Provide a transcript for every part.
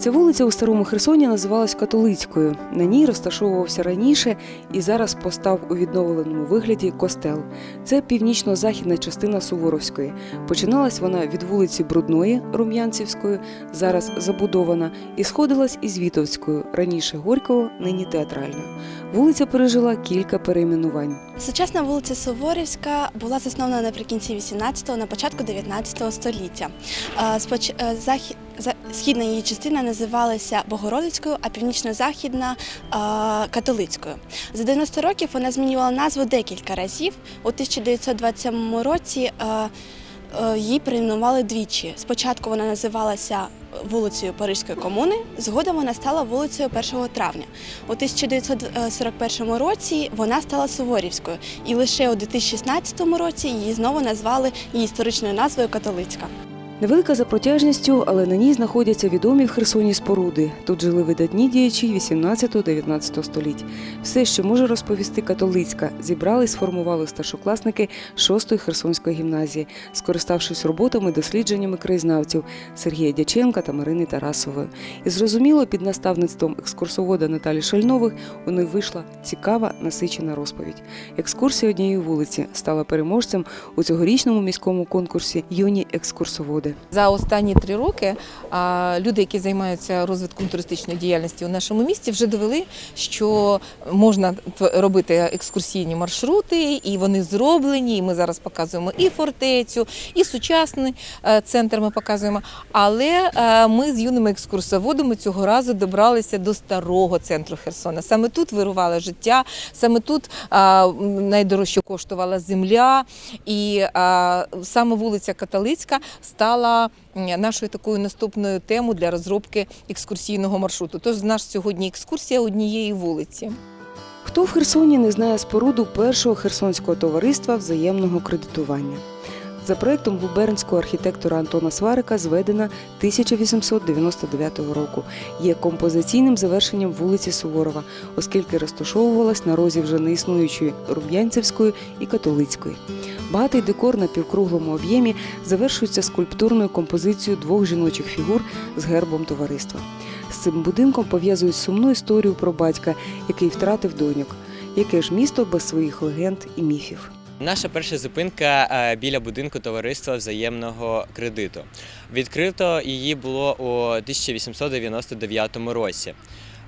Ця вулиця у Старому Херсоні називалась Католицькою. На ній розташовувався раніше і зараз постав у відновленому вигляді костел. Це північно-західна частина Суворовської. Починалась вона від вулиці Брудної Рум'янцівської, зараз забудована, і сходилась із Вітовською, раніше Горького, нині театральною. Вулиця пережила кілька перейменувань. Сучасна вулиця Суворівська була заснована наприкінці 18-го, на початку 19 століття. Е, Східна її частина називалася Богородицькою, а північно-західна католицькою. За 90 років вона змінювала назву декілька разів. У 1927 році е, її перейменували двічі. Спочатку вона називалася вулицею Паризької комуни, згодом вона стала вулицею 1 травня. У 1941 році вона стала Суворівською, і лише у 2016 році її знову назвали її історичною назвою Католицька. Невелика за протяжністю, але на ній знаходяться відомі в Херсоні споруди. Тут жили видатні діячі 18-19 століть. Все, що може розповісти католицька, зібрали і сформували старшокласники 6-ї Херсонської гімназії, скориставшись роботами, дослідженнями краєзнавців Сергія Дяченка та Марини Тарасової. І зрозуміло, під наставництвом екскурсовода Наталі Шальнових у них вийшла цікава насичена розповідь. Екскурсія однієї вулиці стала переможцем у цьогорічному міському конкурсі Юні екскурсоводи. За останні три роки люди, які займаються розвитком туристичної діяльності у нашому місті, вже довели, що можна робити екскурсійні маршрути, і вони зроблені. І ми зараз показуємо і фортецю, і сучасний е, центр ми показуємо. Але е, ми з юними екскурсоводами цього разу добралися до старого центру Херсона. Саме тут вирувало життя, саме тут найдорожче коштувала земля, і саме вулиця Католицька стала м, нашою такою наступною темою для розробки екскурсійного маршруту. Тож наш сьогодні екскурсія однієї вулиці. Хто в Херсоні не знає споруду першого херсонського товариства взаємного кредитування? За проектом губернського архітектора Антона Сварика зведена 1899 року. Є композиційним завершенням вулиці Суворова, оскільки розташовувалась на розі вже неіснуючої Рум'янцевської і Католицької. Багатий декор на півкруглому об'ємі завершується скульптурною композицією двох жіночих фігур з гербом товариства. З цим будинком пов'язують сумну історію про батька, який втратив доньок. Яке ж місто без своїх легенд і міфів? Наша перша зупинка е, біля будинку товариства взаємного кредиту. Відкрито її було у 1899 році.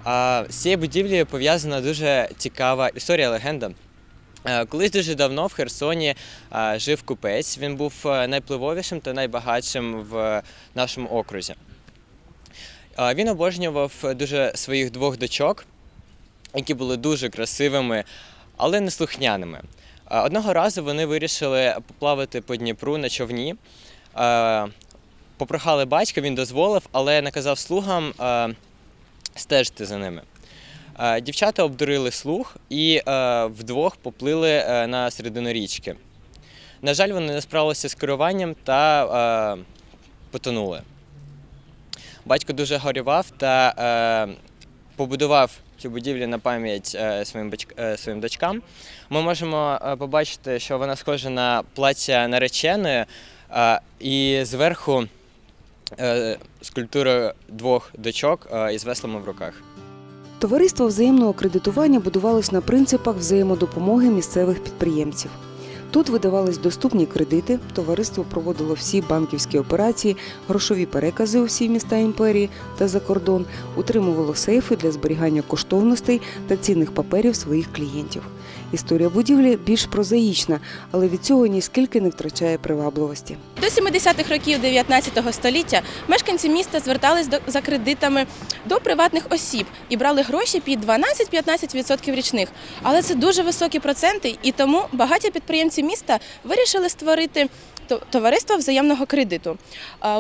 А З цією будівлею пов'язана дуже цікава історія легенда. Е, Колись дуже давно в Херсоні е, жив купець. Він був е, найпливовішим та найбагатшим в нашому окрузі. Він обожнював дуже своїх двох дочок, які були дуже красивими, але неслухняними. Е, Одного разу вони вирішили поплавати по Дніпру на човні. Попрохали батька, він дозволив, але наказав слугам стежити за ними. Е, Дівчата обдурили слуг і е, вдвох поплили е, на середину річки. На жаль, вони не справилися з керуванням та потонули. Батько дуже горював та побудував цю будівлю на пам'ять своїм, своїм дочкам. Ми можемо побачити, що вона схожа на плаття нареченої, і зверху скульптура двох дочок із веслами в руках. Товариство взаємного кредитування будувалось на принципах взаємодопомоги місцевих підприємців. Тут видавались доступні кредити, товариство проводило всі банківські операції, грошові перекази у всі міста імперії та за кордон, утримувало сейфи для зберігання коштовностей та цінних паперів своїх клієнтів. Історія будівлі більш прозаїчна, але від цього ніскільки не втрачає привабливості. До 70-х років 19 століття мешканці міста звертались до, за кредитами до приватних осіб і брали гроші під 12-15% річних. Але це дуже високі проценти, і тому багаті підприємці міста вирішили створити то- товариство взаємного кредиту.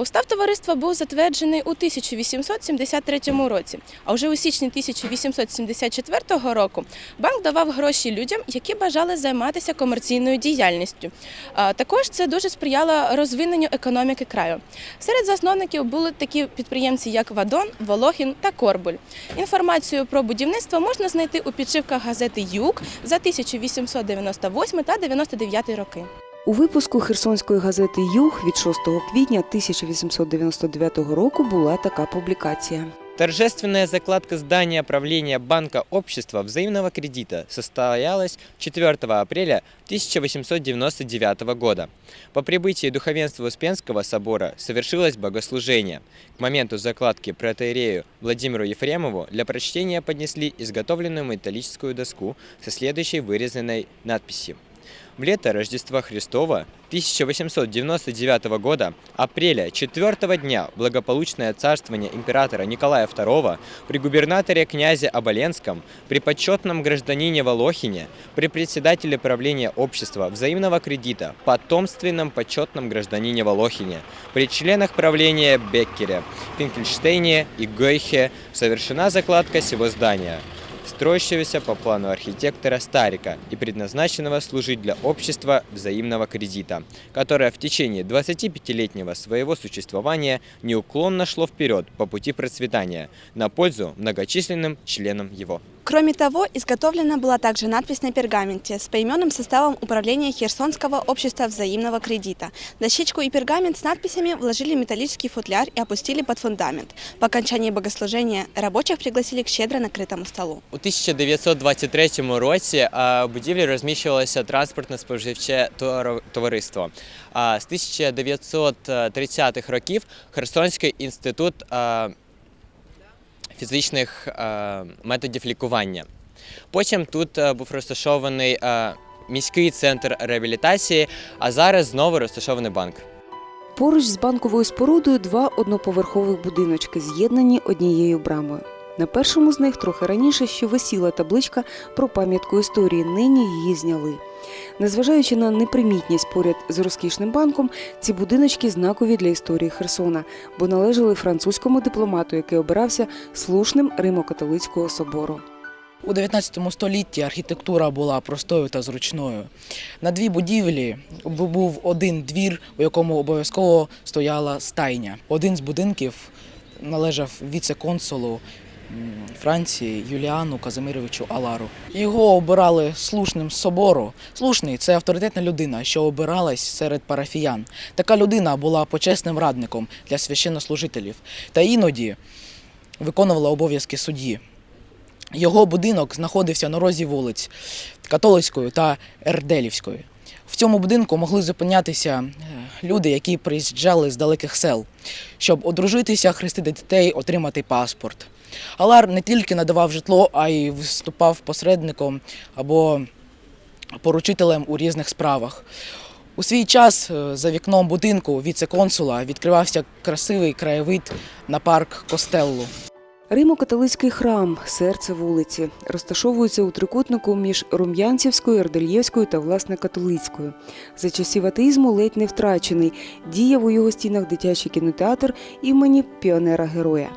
Устав товариства був затверджений у 1873 році. А вже у січні 1874 року банк давав гроші людям, які бажали займатися комерційною діяльністю. Також це дуже сприяло розвиненню економіки краю. Серед засновників були такі підприємці, як Вадон, Волохін та Корбуль. Інформацію про будівництво можна знайти у підшивках газети Юг за 1898 та 99 роки. У випуску херсонської газети Юг від 6 квітня 1899 року була така публікація. Торжественная закладка здания правления Банка Общества взаимного кредита состоялась 4 апреля 1899 года. По прибытии духовенства Успенского собора совершилось богослужение. К моменту закладки протеерею Владимиру Ефремову для прочтения поднесли изготовленную металлическую доску со следующей вырезанной надписью. в лето Рождества Христова 1899 года, апреля 4 дня благополучное царствование императора Николая II при губернаторе князе Оболенском, при почетном гражданине Волохине, при председателе правления общества взаимного кредита, потомственном почетном гражданине Волохине, при членах правления Беккере, Финкельштейне и Гойхе совершена закладка сего здания строящегося по плану архитектора Старика и предназначенного служить для общества взаимного кредита, которое в течение 25-летнего своего существования неуклонно шло вперед по пути процветания на пользу многочисленным членам его. Кроме того, изготовлена была также надпись на пергаменте с поименным составом управления Херсонского общества взаимного кредита. Дощечку и пергамент с надписями вложили в металлический футляр и опустили под фундамент. По окончании богослужения рабочих пригласили к щедро накритому столу. У 1923 році а, в будівлі розміщувалося транспортно-споживче товаро- товариство. А з 1930-х років Херсонський інститут а, фізичних методів лікування. Потім тут був розташований міський центр реабілітації, а зараз знову розташований банк. Поруч з банковою спорудою два одноповерхових будиночки, з'єднані однією брамою. На першому з них трохи раніше ще висіла табличка про пам'ятку історії. Нині її зняли. Незважаючи на непримітність поряд з розкішним банком, ці будиночки знакові для історії Херсона, бо належали французькому дипломату, який обирався слушним Римо-католицького собору. У 19 столітті архітектура була простою та зручною. На дві будівлі був один двір, у якому обов'язково стояла стайня. Один з будинків належав віце-консулу Франції Юліану Казимировичу Алару. Його обирали слушним собору. Слушний це авторитетна людина, що обиралась серед парафіян. Така людина була почесним радником для священнослужителів та іноді виконувала обов'язки судді. Його будинок знаходився на розі вулиць Католицької та Ерделівської. В цьому будинку могли зупинятися е, люди, які приїжджали з далеких сел, щоб одружитися, хрестити дітей, отримати паспорт. Алар не тільки надавав житло, а й виступав посередником або поручителем у різних справах. У свій час е, за вікном будинку віце-консула відкривався красивий краєвид на парк Костеллу. Римо-католицький храм, серце вулиці, розташовується у трикутнику між Рум'янцівською, Ердельєвською та власне католицькою. За часів атеїзму ледь не втрачений. Діяв у його стінах дитячий кінотеатр імені піонера-героя.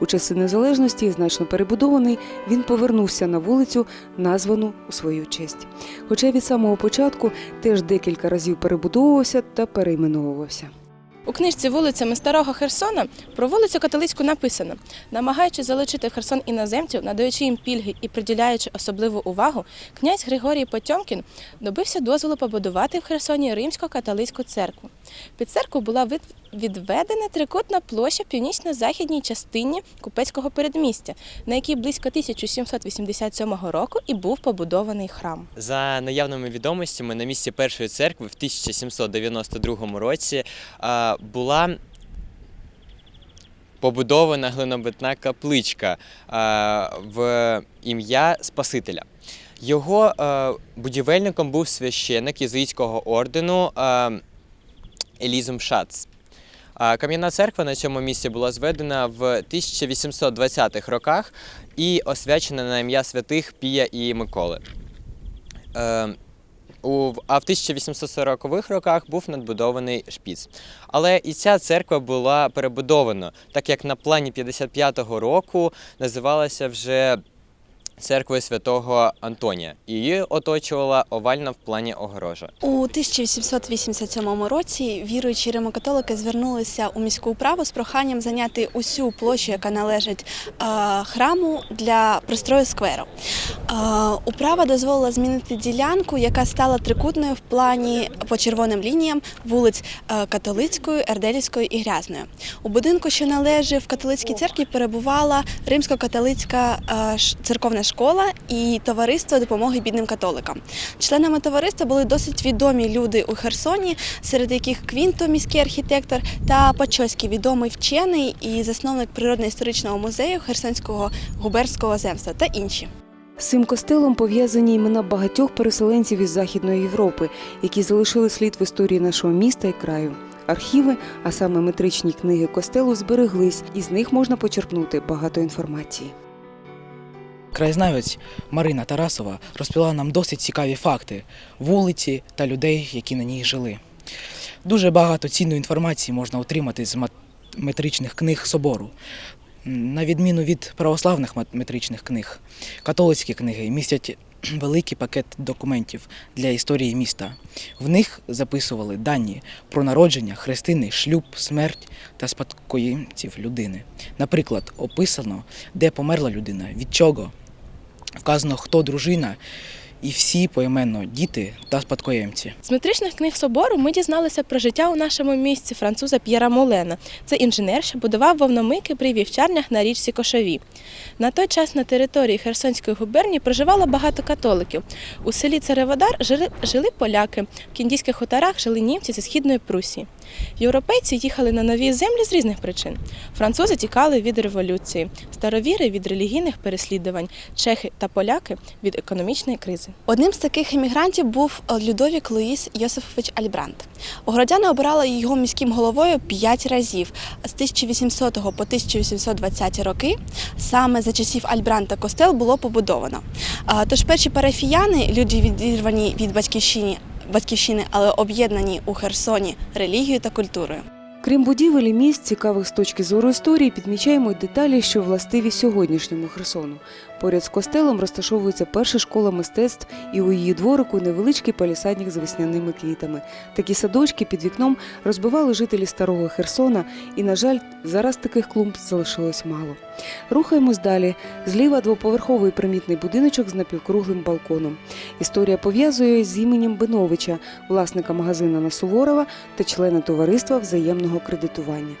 У часи незалежності, значно перебудований, він повернувся на вулицю, названу у свою честь. Хоча від самого початку теж декілька разів перебудовувався та перейменовувався. У книжці вулицями Старого Херсона про вулицю католицьку написано: намагаючись залучити в Херсон іноземців, надаючи їм пільги і приділяючи особливу увагу, князь Григорій Потьомкін добився дозволу побудувати в Херсоні римсько-католицьку церкву. Під церкву була відведена трикутна площа в північно-західній частині купецького передмістя, на якій близько 1787 року і був побудований храм. За наявними відомостями, на місці першої церкви в 1792 році була побудована глинобитна капличка в ім'я Спасителя. Його будівельником був священник єзуїтського ордену Елізум Шац. Кам'яна церква на цьому місці була зведена в 1820-х роках і освячена на ім'я святих Пія і Миколи. Е, а в 1840-х роках був надбудований шпіц. Але і ця церква була перебудована, так як на плані 55-го року називалася вже церкви святого Антонія. Її оточувала овальна в плані огорожа. У 1887 році віруючі римокатолики звернулися у міську управу з проханням зайняти усю площу, яка належить храму для пристрою скверу. Управа дозволила змінити ділянку, яка стала трикутною в плані по червоним лініям вулиць е, Католицької, Ерделівської і Грязною. У будинку, що належив католицькій церкві, перебувала римсько-католицька е, церковна школа і товариство допомоги бідним католикам. Членами товариства були досить відомі люди у Херсоні, серед яких Квінто, міський архітектор, та Пачоський, відомий вчений і засновник природно-історичного музею Херсонського губернського земства та інші. З цим костелом пов'язані імена багатьох переселенців із Західної Європи, які залишили слід в історії нашого міста і краю. Архіви, а саме метричні книги костелу, збереглись, і з них можна почерпнути багато інформації. Краєзнавець Марина Тарасова розповіла нам досить цікаві факти вулиці та людей, які на ній жили. Дуже багато цінної інформації можна отримати з метричних книг собору. На відміну від православних метричних книг, католицькі книги містять великий пакет документів для історії міста. В них записували дані про народження, хрестини, шлюб, смерть та спадкоємців людини. Наприклад, описано, де померла людина, від чого, вказано, хто дружина, і всі поіменно діти та спадкоємці. З метричних книг собору ми дізналися про життя у нашому місті француза П'єра Молена. Це інженер, що будував вовномийки при вівчарнях на річці Кошові. На той час на території Херсонської губернії проживало багато католиків. У селі Цареводар жили поляки, в кіндійських хуторах жили німці зі східної Прусії. Європейці їхали на нові землі з різних причин. Французи тікали від революції, старовіри від релігійних переслідувань, чехи та поляки від економічної кризи. Одним з таких емігрантів був Людовік Луїс Йосифович Альбрант. Городяни обирали його міським головою п'ять разів з 1800 по 1820 роки. Саме за часів Альбранта костел було побудовано. Тож перші парафіяни, люди відірвані від батьківщини, батьківщини, але об'єднані у Херсоні релігією та культурою. Крім будівель і місць, цікавих з точки зору історії, підмічаємо й деталі, що властиві сьогоднішньому Херсону. Поряд з костелом розташовується перша школа мистецтв, і у її дворику невеличкий палісадник з весняними квітами. Такі садочки під вікном розбивали жителі старого Херсона, і, на жаль, зараз таких клумб залишилось мало. Рухаємось далі. Зліва двоповерховий примітний будиночок з напівкруглим балконом. Історія пов'язує з іменем Биновича, власника магазина на Суворова та члена товариства взаємного кредитування.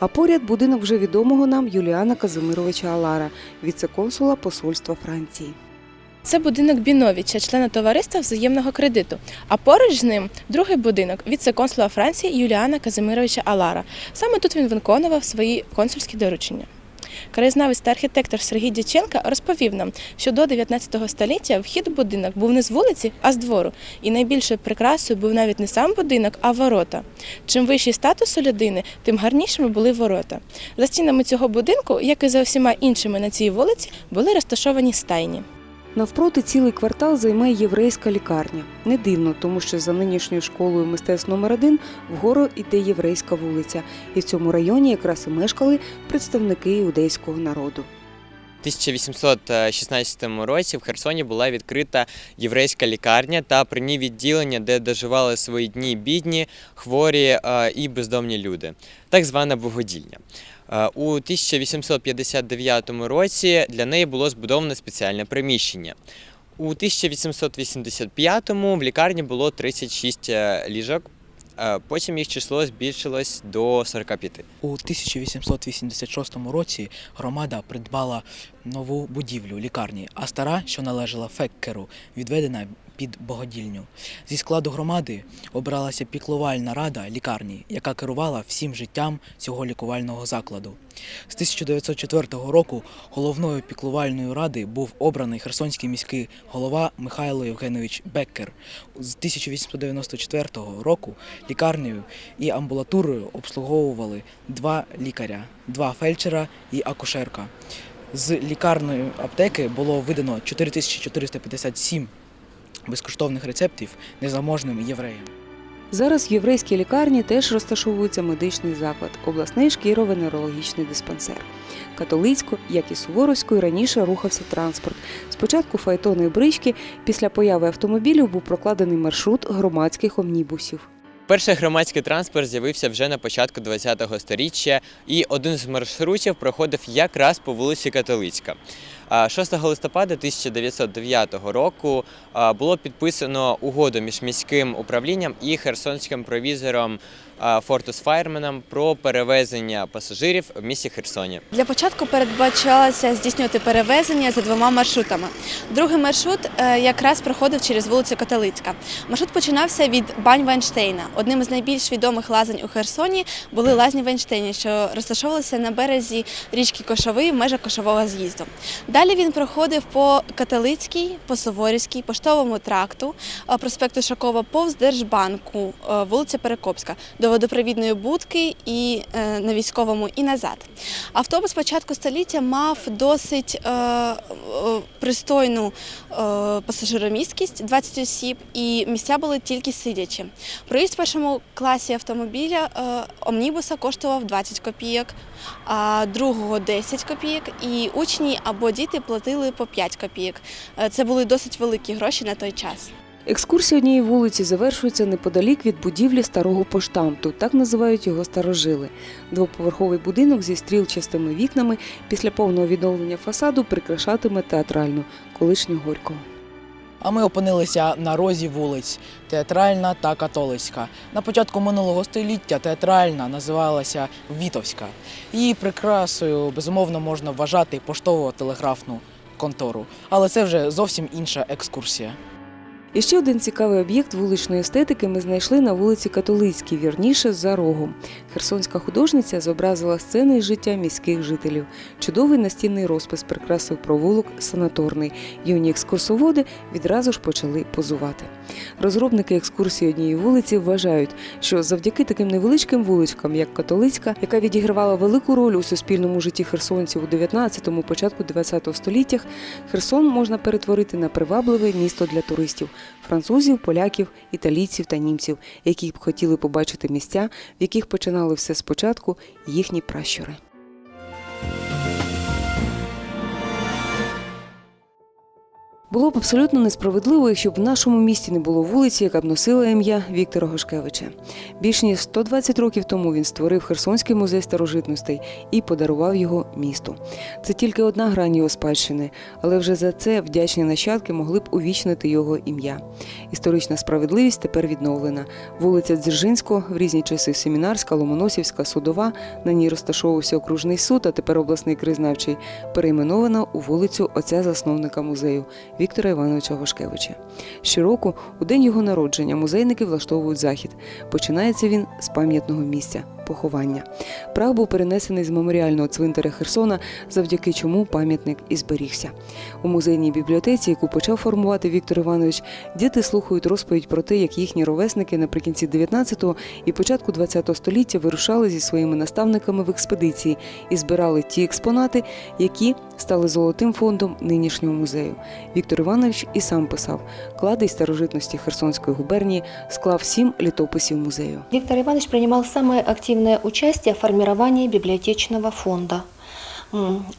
А поряд будинок вже відомого нам Юліана Казимировича Алара, віце-консула Посольства Франції. Це будинок Біновича, члена товариства взаємного кредиту. А поруч з ним другий будинок віце-консула Франції Юліана Казимировича Алара. Саме тут він виконував свої консульські доручення. Краєзнавець та архітектор Сергій Дяченка розповів нам, що до 19 століття вхід у будинок був не з вулиці, а з двору. І найбільшою прикрасою був навіть не сам будинок, а ворота. Чим вищий статус у людини, тим гарнішими були ворота. За стінами цього будинку, як і за всіма іншими на цій вулиці, були розташовані стайні. Навпроти цілий квартал займає єврейська лікарня. Не дивно, тому що за нинішньою школою мистецтв номер 1 вгору йде єврейська вулиця, і в цьому районі якраз і мешкали представники іудейського народу. У 1816 році в Херсоні була відкрита єврейська лікарня та при ній відділення, де доживали свої дні бідні, хворі е, і бездомні люди, так звана богодільня. Е, У 1859 році для неї було збудовано спеціальне приміщення. У 1885-му в лікарні було 36 е, ліжок, е, потім їх число збільшилось до 45. У 1886 році громада придбала нову будівлю лікарні, а стара, що належала Феккеру, відведена під богодільню. Зі складу громади обралася піклувальна рада лікарні, яка керувала всім життям цього лікувального закладу. З 1904 року головною піклувальною ради був обраний херсонський міський голова Михайло Євгенович Беккер. З 1894 року лікарнею і амбулаторою обслуговували два лікаря, два фельдшера і акушерка. З лікарної аптеки було видано 4457 безкоштовних рецептів незаможним євреям. Зараз в єврейській лікарні теж розташовується медичний заклад, обласний шкірово-нейрологічний диспансер. Католицько, як і Суворовською, раніше рухався транспорт. Спочатку файтони і брички, після появи автомобілів був прокладений маршрут громадських омнібусів. Перший громадський транспорт з'явився вже на початку ХХ століття, і один з маршрутів проходив якраз по вулиці Католицька. А 6 листопада 1909 року було підписано угоду між міським управлінням і херсонським провізором Фортус Файрменом про перевезення пасажирів в місті Херсоні. Для початку передбачалося здійснювати перевезення за двома маршрутами. Другий маршрут е, якраз проходив через вулицю Католицька. Маршрут починався від бань Вайнштейна. Одним із найбільш відомих лазень у Херсоні були лазні Вайнштейні, що розташовувалися на березі річки Кошовий в межах кошового з'їзду. Далі він проходив по Католицькій, по Суворівській, поштовому тракту, е, проспекту Шакова, повз Держбанку, е, вулиця Перекопська, до водопровідної будки і е, на військовому і назад. Автобус початку століття мав досить е, пристойну е, пасажиромісткість 20 осіб, і місця були тільки сидячі. Проїзд в першому класі автомобіля е, омнібуса коштував 20 копійок, а другого 10 копійок, і учні або діти платили по 5 копійок. Е, Це були досить великі гроші на той час. Екскурсія однієї вулиці завершується неподалік від будівлі старого поштамту, так називають його старожили. Двоповерховий будинок зі стрілчастими вікнами після повного відновлення фасаду прикрашатиме театральну колишню Горького. А ми опинилися на розі вулиць театральна та католицька. На початку минулого століття театральна називалася Вітовська. Її прикрасою безумовно можна вважати поштово-телеграфну контору. Але це вже зовсім інша екскурсія. І ще один цікавий об'єкт вуличної естетики ми знайшли на вулиці Католицькій, вірніше за рогом. Херсонська художниця зобразила сцени із життя міських жителів. Чудовий настінний розпис прикрасив провулок санаторний. Юні екскурсоводи відразу ж почали позувати. Розробники екскурсії однієї вулиці вважають, що завдяки таким невеличким вуличкам, як Католицька, яка відігравала велику роль у суспільному житті херсонців у 19-му, початку 20-го століттях, Херсон можна перетворити на привабливе місто для туристів французів, поляків, італійців та німців, які б хотіли побачити місця, в яких починали все спочатку їхні пращури. Було б абсолютно несправедливо, якщо б в нашому місті не було вулиці, яка б носила ім'я Віктора Гошкевича. Більш ніж 120 років тому він створив Херсонський музей старожитностей і подарував його місту. Це тільки одна грань його спадщини, але вже за це вдячні нащадки могли б увічнити його ім'я. Історична справедливість тепер відновлена. Вулиця Дзержинського в різні часи Семінарська, Ломоносівська, Судова. На ній розташовувався окружний суд, а тепер обласний краєзнавчий, перейменована у вулицю отця засновника музею Віктора Івановича Гошкевича. Щороку, у день його народження, музейники влаштовують захід. Починається він з пам'ятного місця поховання. Прах був перенесений з меморіального цвинтаря Херсона, завдяки чому пам'ятник і зберігся. У музейній бібліотеці, яку почав формувати Віктор Іванович, діти слухають розповідь про те, як їхні ровесники наприкінці 19-го і початку 20-го століття вирушали зі своїми наставниками в експедиції і збирали ті експонати, які стали золотим фондом нинішнього музею. Віктор Іванович і сам писав: клади старожитності Херсонської губернії склав сім літописів музею. Виктор Иванович принимал самое активное участие в формировании библиотечного фонда.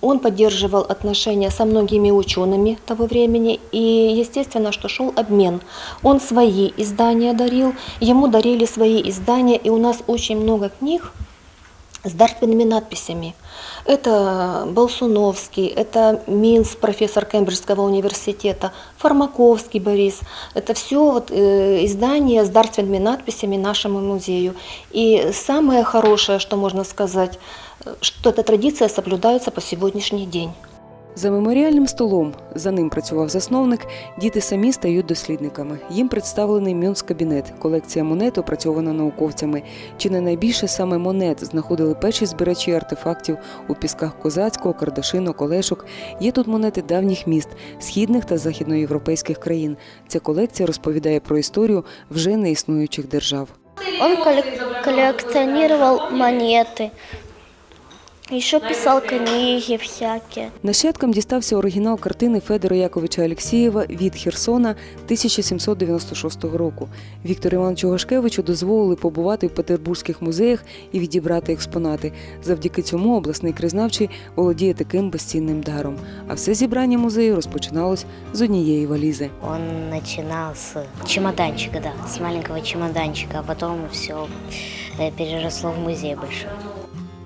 Он поддерживал отношения со многими учеными того времени, и естественно, что шел обмен. Он свои издания дарил, ему дарили свои издания, и у нас очень много книг с дарственными надписями. Это Болсуновский, это Минс, профессор Кембриджского университета, Фармаковский Борис. Это все вот, э, издания с дарственными надписями нашему музею. И самое хорошее, что можно сказать, э, что эта традиция соблюдается по сегодняшний день. За меморіальним столом, за ним працював засновник, діти самі стають дослідниками. Їм представлений Мюнц-кабінет, колекція монет, опрацьована науковцями. Чи не найбільше саме монет знаходили перші збирачі артефактів у пісках козацького, кардашино, колешок. Є тут монети давніх міст, східних та західноєвропейських країн. Ця колекція розповідає про історію вже неіснуючих держав. Он коллек- коллекционировал монеты, Еще писал книги всякие. Нащадкам дістався оригінал картини Федора Яковича Алєксєєва від Херсона 1796 року. Віктору Івановичу Гашкевичу дозволили побувати в петербурзьких музеях і відібрати експонати. Завдяки цьому обласний краєзнавчий володіє таким безцінним даром. А все зібрання музею розпочиналось з однієї валізи. Он начинал с чемоданчика, да, с маленького чемоданчика, а потом все переросло в музей большой.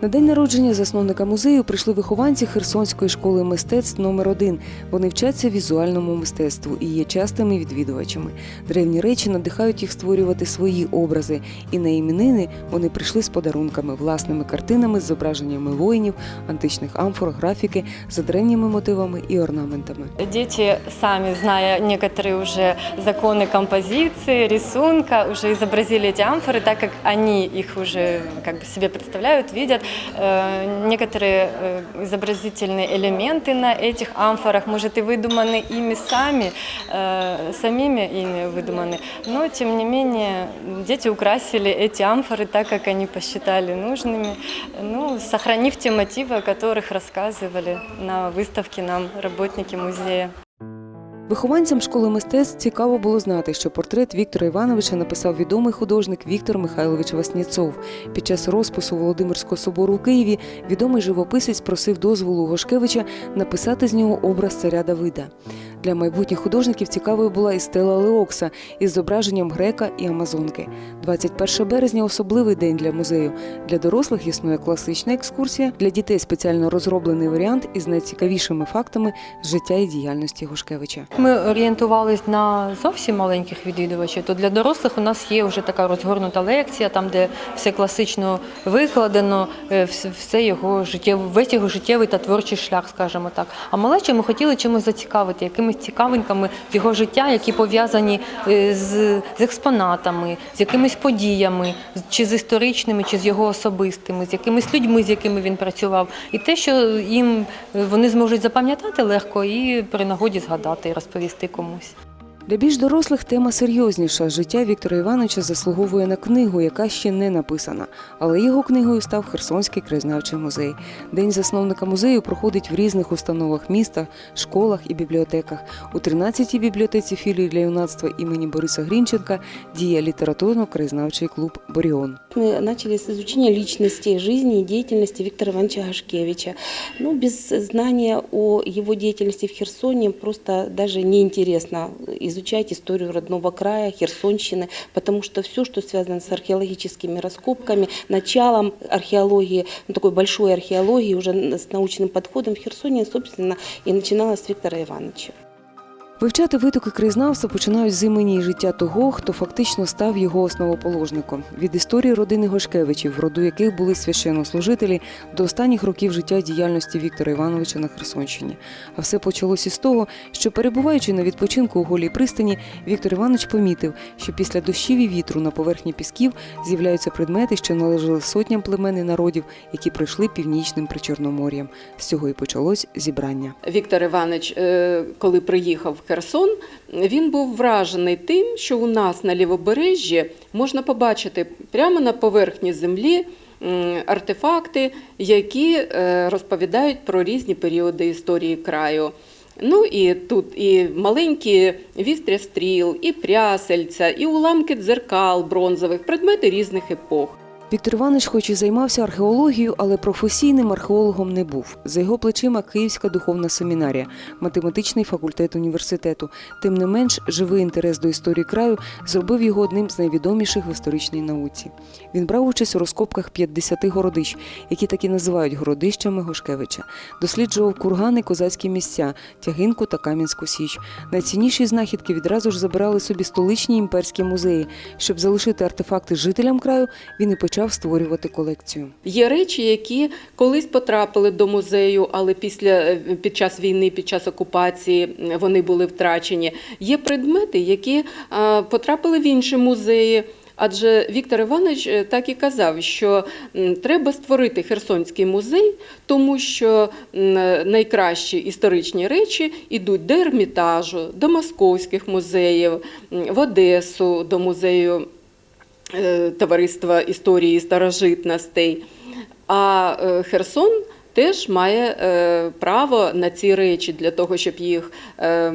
На день народження засновника музею прийшли вихованці Херсонської школи мистецтв номер 1 Вони вчаться візуальному мистецтву і є частими відвідувачами. Древні речі надихають їх створювати свої образи. І на іменини вони прийшли з подарунками, власними картинами з зображеннями воїнів, античних амфор, графіки за древніми мотивами і орнаментами. Дети, сами зная некоторые уже законы композиции, рисунка, уже изобразили эти амфоры, так как они их уже как бы себе представляют, видят. Э, Некоторые э, изобразительные элементы на этих амфорах, может, и выдуманы ими сами, э, самими ими выдуманы, но, тем не менее, дети украсили эти амфоры так, как они посчитали нужными, ну, сохранив те мотивы, о которых рассказывали на выставке нам работники музея. Вихованцям школи мистецтв цікаво було знати, що портрет Віктора Івановича написав відомий художник Віктор Михайлович Васнєцов. Під час розпису Володимирського собору у Києві відомий живописець просив дозволу Гошкевича написати з нього образ царя Давида. Для майбутніх художників цікавою була і стела Леокса із зображенням грека і амазонки. 21 березня особливий день для музею. Для дорослих існує класична екскурсія, для дітей спеціально розроблений варіант із найцікавішими фактами життя і діяльності Гошкевича. Ми орієнтувались на зовсім маленьких відвідувачів. То для дорослих у нас є вже така розгорнута лекція, там де все класично викладено, е, все його життєвий, весь його життєвий та творчий шлях, скажімо так. А малечі ми хотіли чимось зацікавити, якимись цікавинками його життя, які пов'язані е, з, з експонатами, з якимись подіями, чи з історичними, чи з його особистими, з якимись людьми, з якими він працював. І те, що їм е, вони зможуть запам'ятати легко і при нагоді згадати і розповісти комусь. Для більш дорослих тема серйозніша. Життя Віктора Івановича заслуговує на книгу, яка ще не написана. Але його книгою став Херсонський краєзнавчий музей. День засновника музею проходить в різних установах міста, школах і бібліотеках. У 13-й бібліотеці філії для юнацтва імені Бориса Грінченка діє літературно-краєзнавчий клуб Боріон. Мы начали с изучения личности, жизни и деятельности Виктора Ивановича Гашкевича. Ну, без знания о его деятельности в Херсоне просто даже неинтересно изучать историю родного края, Херсонщины, потому что все, что связано с археологическими раскопками, началом археологии, ну, такой большой археологии, уже с научным подходом в Херсоне, собственно, и начиналось с Виктора Ивановича. Вивчати витоки краєзнавства починають з імені і життя того, хто фактично став його основоположником. Від історії родини Гошкевичів, в роду яких були священнослужителі, до останніх років життя діяльності Віктора Івановича на Херсонщині. А все почалося з того, що перебуваючи на відпочинку у голій пристані, Віктор Іванович помітив, що після дощів і вітру на поверхні пісків з'являються предмети, що належали сотням племен і народів, які пройшли північним причорномор'ям. З цього і почалось зібрання. Віктор Іванович, е, коли приїхав Херсон, він був вражений тим, що у нас на лівобережжі можна побачити прямо на поверхні землі артефакти, які е, розповідають про різні періоди історії краю. Ну і тут і маленькі вістря стріл, і прясельця, і уламки дзеркал бронзових, предмети різних епох. Віктор Іванович хоч і займався археологією, але професійним археологом не був. За його плечима Київська духовна семінарія, математичний факультет університету. Тим не менш, живий інтерес до історії краю зробив його одним з найвідоміших в історичній науці. Він брав участь у розкопках 50 городищ, які так і називають городищами Гошкевича. Досліджував кургани, козацькі місця, тягинку та Кам'янську Січ. Найцінніші знахідки відразу ж забирали собі столичні імперські музеї. Щоб залишити артефакти жителям краю, він і почав створювати колекцію. Є речі, які колись потрапили до музею, але після е, під час війни, під час окупації вони були втрачені. Є предмети, які потрапили в інші музеї. Адже Віктор Іванович е, так і казав, що треба створити Херсонський музей, тому що найкращі історичні речі йдуть до Ермітажу, до московських музеїв, в Одесу, до музею е, Товариства історії старожитностей. А е, Херсон теж має е, право на ці речі для того, щоб їх е,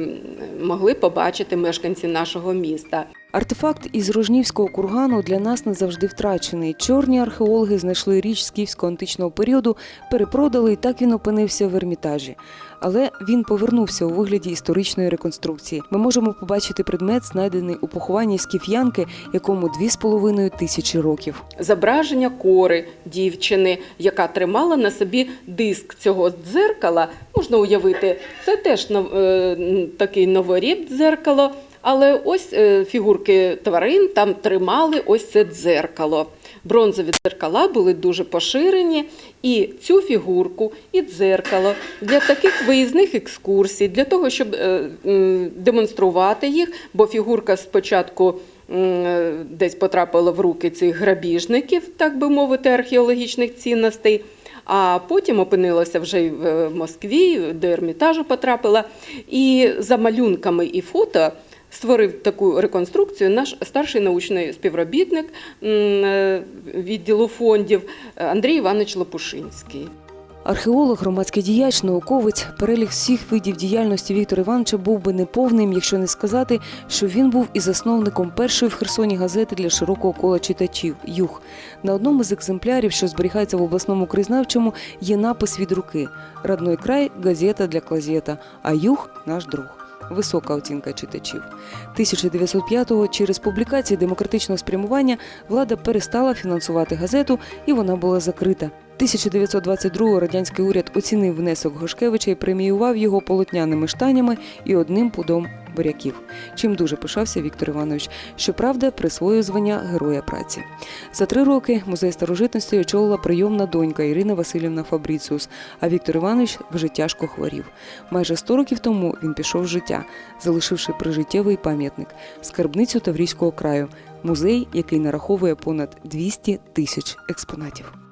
могли побачити мешканці нашого міста. Артефакт із Рожнівського кургану для нас назавжди втрачений. Чорні археологи знайшли річ з київського античного періоду, перепродали, і так він опинився в Ермітажі. Але він повернувся у вигляді історичної реконструкції. Ми можемо побачити предмет, знайдений у похованні скіф'янки, якому дві з половиною тисячі років. Зображення кори дівчини, яка тримала на собі диск цього дзеркала. Можна уявити, це теж е, такий новоріб дзеркало. Але ось е, фігурки тварин там тримали ось це дзеркало. Бронзові дзеркала були дуже поширені, і цю фігурку, і дзеркало для таких виїзних екскурсій, для того, щоб е, демонструвати їх, бо фігурка спочатку десь потрапила в руки цих грабіжників, так би мовити, археологічних цінностей. А потім опинилася вже й в Москві, до Ермітажу потрапила. І за малюнками і фото створив таку реконструкцію наш старший научний співробітник е, відділу фондів Андрій Іванович Лопушинський. Археолог, громадський діяч, науковець, перелік всіх видів діяльності Віктора Івановича був би неповним, якщо не сказати, що він був і засновником першої в Херсоні газети для широкого кола читачів Юг. На одному з екземплярів, що зберігається в обласному краєзнавчому, є напис від руки: Родной край газета для клазета, а юг наш друг. Висока оцінка читачів. 1905-го через публікації демократичного спрямування влада перестала фінансувати газету, і вона була закрита. 1922-го радянський уряд оцінив внесок Гошкевича і преміював його полотняними штанями і одним пудом буряків, чим дуже пишався Віктор Іванович. Щоправда, присвоїв звання Героя праці. За три роки музей старожитності очолила прийомна донька Ірина Васильівна Фабріціус, а Віктор Іванович вже тяжко хворів. Майже 100 років тому він пішов з життя, залишивши прижиттєвий пам'ятник скарбницю Таврійського краю, музей, який нараховує понад 200 тисяч експонатів.